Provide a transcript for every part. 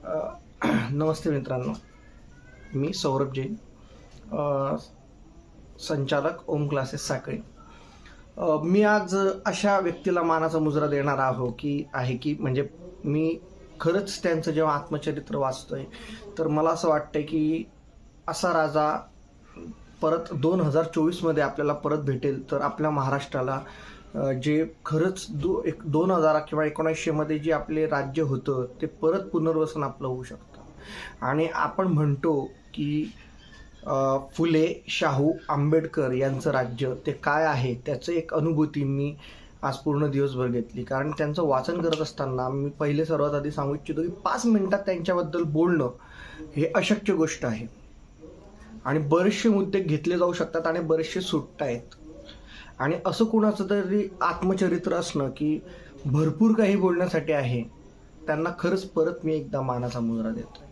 नमस्ते मित्रांनो. मी सौरभ जैन संचालक ओम क्लासेस साखळी. मी आज अशा व्यक्तीला मानाचा मुजरा देणार आहो की आहे की म्हणजे मी खरंच त्यांचं जेव्हा आत्मचरित्र वाचतोय तर मला असं वाटतंय की असा राजा परत दोन हजार चोवीसमध्ये आपल्याला परत भेटेल तर आपल्या महाराष्ट्राला जे खरंच दो एक दोन हजार किंवा एकोणीसशेमध्ये जे आपले राज्य होतं ते परत पुनर्वसन आपलं होऊ शकतं. आणि आपण म्हणतो की फुले शाहू आंबेडकर यांचं राज्य ते काय आहे त्याचं एक अनुभूती मी आज पूर्ण दिवसभर घेतली. कारण त्यांचं वाचन करत असताना मी पहिले सर्वात आधी सांगू इच्छितो की पाच मिनटात त्यांच्याबद्दल बोलणं हे अशक्य गोष्ट आहे. आणि बरेचसे मुद्दे घेतले जाऊ शकतात आणि बरेचसे सुटत आहेत आणि असं कुणाचं तरी आत्मचरित्र असणं की भरपूर काही बोलण्यासाठी आहे त्यांना खरंच परत मी एकदा मानाचा मुजरा देतो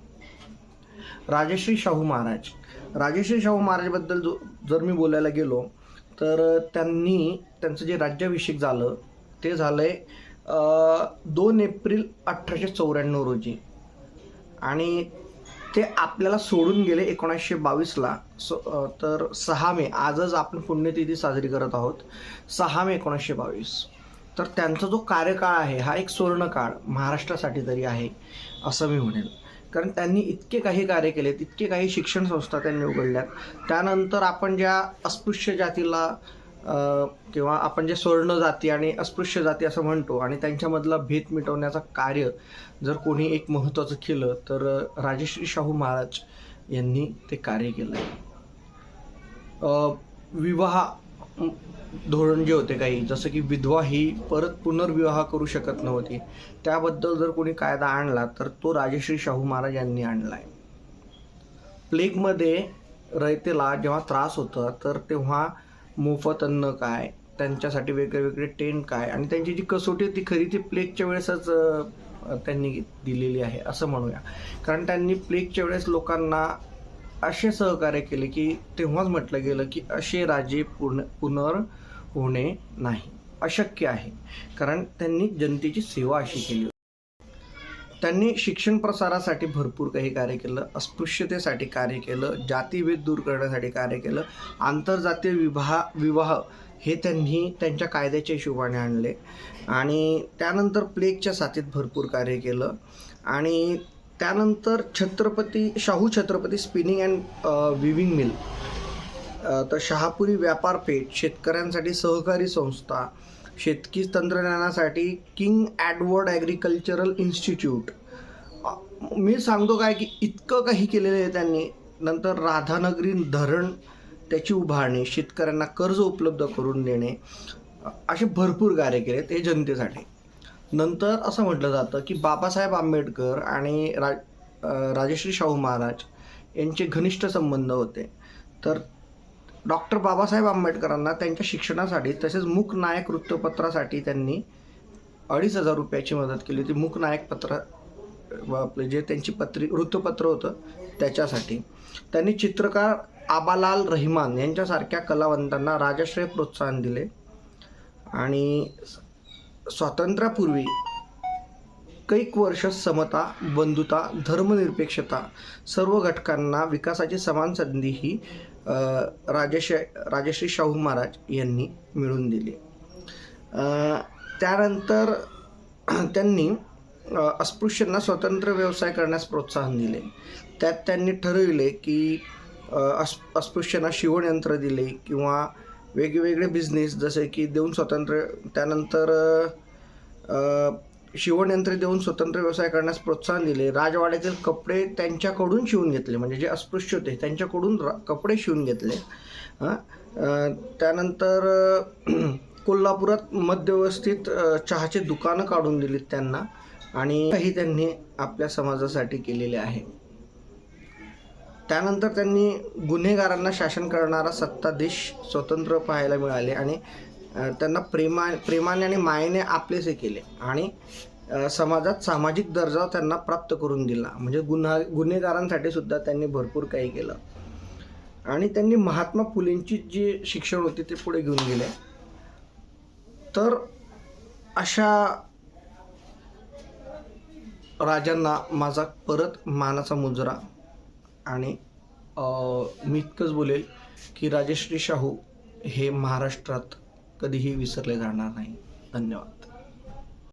राजश्री शाहू महाराज. राजश्री शाहू महाराजबद्दल जो जर मी बोलायला गेलो तर त्यांनी त्यांचं जे राज्याभिषेक झालं ते झालं आहे दोन एप्रिल अठराशे चौऱ्याण्णव रोजी. आणि ते आपल्याला सोडून गेले एकोणीसशे बावीसला सो तर सहा मे आजच आपण पुण्यतिथी साजरी करत आहोत. सहा मे एकोणीसशे बावीस. तर त्यांचा जो कार्यकाळ आहे हा एक सुवर्णकाळ महाराष्ट्रासाठी तरी आहे असं मी म्हणेल. कारण त्यांनी इतके काही कार्य केले इतके काही शिक्षण संस्था त्यांनी उघडल्यात. त्यानंतर आपण ज्या अस्पृश्य जातीला किंवा आपण जे स्वर्ण जाती आणि अस्पृश्य जाती असं म्हणतो आणि त्यांच्यामधला भेद मिटवण्याचं कार्य जर कोणी एक महत्त्वाचं केलं तर राजश्री शाहू महाराज यांनी ते कार्य केलं आहे विवाह धोरण जे होते काही जसं की विधवा ही परत पुनर्विवाह करू शकत नव्हती त्याबद्दल जर कोणी कायदा आणला तर तो राजश्री शाहू महाराज यांनी आणला आहे प्लेगमध्ये रयतेला जेव्हा त्रास होता तर तेव्हा मोफत अन्न काय त्यांच्यासाठी वेगळे वेगळे टेंट काय आणि त्यांची जी कसोटी आहे ती खरी ती प्लेगच्या वेळेसच त्यांनी दिलेली आहे असं म्हणूया कारण त्यांनी प्लेगच्या वेळेस लोकांना असे सहकार्य केले की तेव्हाच म्हटलं गेलं की असे राजे पूर्ण पुनर होणे नाही अशक्य आहे कारण त्यांनी जनतेची सेवा अशी केली होती. त्यांनी शिक्षण प्रसारासाठी भरपूर काही कार्य केलं अस्पृश्यतेसाठी कार्य केलं जातीभेद दूर करण्यासाठी कार्य केलं आंतरजातीय विवाह विवाह हे त्यांनी त्यांच्या कायद्याच्या हिशोबाने आणले. आणि त्यानंतर प्लेगच्या साथीत भरपूर कार्य केलं. आणि त्यानंतर Chhatrapati Shahu Chhatrapati spinning and weaving mill तर शहापुरी व्यापारपेठ शेतकऱ्यांसाठी सहकारी संस्था शेतकी तंत्रज्ञानासाठी किंग ॲडवर्ड ॲग्रिकल्चरल इन्स्टिट्यूट. मी सांगतो काय की इतकं काही केलेलं आहे त्यांनी. नंतर राधानगरी धरण त्याची उभारणी शेतकऱ्यांना कर्ज उपलब्ध करून देणे. असे भरपूर कार्य केले ते जनतेसाठी. नंतर असं म्हटलं जातं की बाबासाहेब आंबेडकर आणि रा राजश्री शाहू महाराज यांचे घनिष्ठ संबंध होते. तर डॉक्टर बाबासाहेब आंबेडकरांना त्यांच्या शिक्षणासाठी तसेच मूक नायक वृत्तपत्रासाठी त्यांनी अडीच हजार रुपयाची मदत केली होती. मूक नायक पत्र व आपले जे त्यांची पत्री वृत्तपत्र होतं त्याच्यासाठी. त्यांनी चित्रकार आबालाल रहिमान यांच्यासारख्या कलावंतांना राजश्रय प्रोत्साहन दिले. आणि स्वातंत्र्यापूर्वी कैक वर्ष समता बंधुता धर्मनिरपेक्षता सर्व घटकांना विकासाची समान संधी ही राजश राजश्री शाहू महाराज यांनी मिळवून दिली. त्यानंतर त्यांनी अस्पृश्यांना स्वतंत्र व्यवसाय करण्यास प्रोत्साहन दिले. त्यात त्यांनी ठरविले की अस् अस्पृश्यांना शिवणयंत्र दिले किंवा वेगवेगळे बिझनेस जसे की देऊन स्वतंत्र त्यानंतर शिवणयंत्र देऊन स्वतंत्र व्यवसाय करण्यास प्रोत्साहन दिले. राजवाड्यातील कपडे त्यांच्याकडून शिवून घेतले. म्हणजे जे अस्पृश्य होते त्यांच्याकडून रा कपडे शिवून घेतले. त्यानंतर कोल्हापुरात मध्यवस्थित चहाचे दुकानं काढून दिलीत त्यांना आणि काही त्यांनी आपल्या समाजासाठी केलेले आहे. त्यानंतर त्यांनी गुन्हेगारांना शासन करणारा सत्ताधीश स्वतंत्र पाहायला मिळाले आणि त्यांना प्रेमा प्रेमाने आणि मायेने आपलेसे केले. आणि समाजात सामाजिक दर्जा त्यांना प्राप्त करून दिला. म्हणजे गुन्हा गुन्हेगारांसाठी सुद्धा त्यांनी भरपूर काही केलं. आणि त्यांनी महात्मा फुलेंची जी शिक्षण होती ते पुढे घेऊन गेले. तर अशा राजांना माझा परत मानाचा मुजरा. आणि मी इतकंच बोलेल की राजश्री शाहू हे महाराष्ट्रात कधीही विसरले जाणार नाही. धन्यवाद.